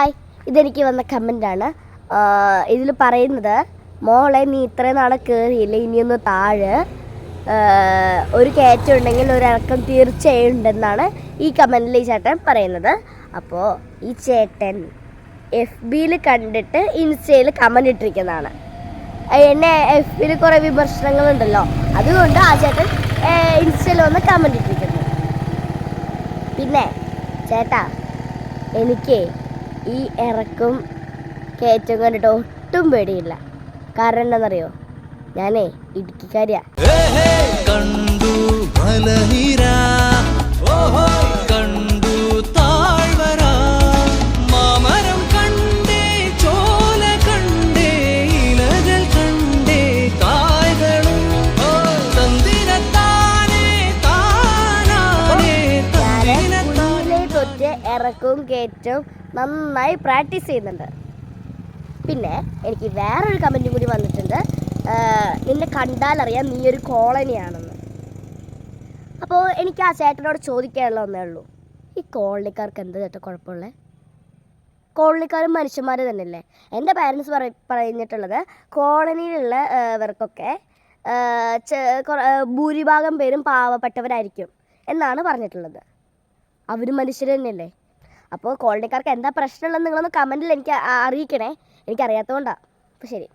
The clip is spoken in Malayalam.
ഹായ്. ഇതെനിക്ക് വന്ന കമന്റാണ് ഇതിൽ പറയുന്നത് മോളെ നീ ഇത്രയും നാളെ കയറിയില്ല ഇനിയൊന്ന് താഴെ. ഒരു കയറ്റം ഉണ്ടെങ്കിൽ ഒരു തീർച്ചയായും ഉണ്ടെന്നാണ് ഈ കമന്റിൽ ഈ ചേട്ടൻ പറയുന്നത്. അപ്പോൾ ഈ ചേട്ടൻ എഫ് ബിയിൽ കണ്ടിട്ട് ഇൻസ്റ്റയിൽ കമന്റ് ഇട്ടിരിക്കുന്നതാണ്. എന്നെ എഫ് ബിയിൽ കുറേ വിമർശനങ്ങളുണ്ടല്ലോ അതുകൊണ്ട് ആ ചേട്ടൻ ഇൻസ്റ്റയിൽ വന്ന് കമന്റ് ഇട്ടിരിക്കുന്നു. പിന്നെ ചേട്ടാ എനിക്ക് ഈ ഇറക്കും കയറ്റം കണ്ടിട്ട് ഒട്ടും പേടിയില്ല. കാരണം എന്താണെന്നറിയോ? ഞാനേ ഇടുക്കിക്കാരിയാ. കണ്ടു മലനിര. കണ്ടു താഴ്വര. മാമരം കണ്ടേ ചോല കണ്ടേ ഇലകൾ കണ്ടേ കായ്കളും. തന്തിരത്താനേ താനാനേ ഇറക്കവും കയറ്റവും നന്നായി പ്രാക്ടീസ് ചെയ്യുന്നുണ്ട്. പിന്നെ എനിക്ക് വേറൊരു കമന്റും കൂടി വന്നിട്ടുണ്ട്. നിന്നെ കണ്ടാലറിയാം നീ ഒരു കോളനിയാണെന്ന്. അപ്പോൾ എനിക്ക് ആ ചേട്ടനോട് ചോദിക്കാനുള്ള ഒന്നേ ഉള്ളൂ. ഈ കോളനിക്കാർക്ക് എന്താ ചേട്ടാ കുഴപ്പമുള്ളത് കോളനിക്കാരും മനുഷ്യന്മാർ തന്നെയല്ലേ? എന്റെ പാരൻസ് പറ പറഞ്ഞിട്ടുള്ളത് കോളനിയിലുള്ളവർക്കൊക്കെ ഭൂരിഭാഗം പേരും പാവപ്പെട്ടവരായിരിക്കും എന്നാണ് പറഞ്ഞിട്ടുള്ളത്. അവരും മനുഷ്യർ തന്നെയല്ലേ? അപ്പോൾ കോളനിക്കാർക്ക് എന്താ പ്രശ്നമുള്ളത് നിങ്ങളൊന്ന് കമന്റിൽ എനിക്ക് അറിയിക്കണേ. എനിക്കറിയാത്തതുകൊണ്ടാണ് അപ്പോൾ ശരി.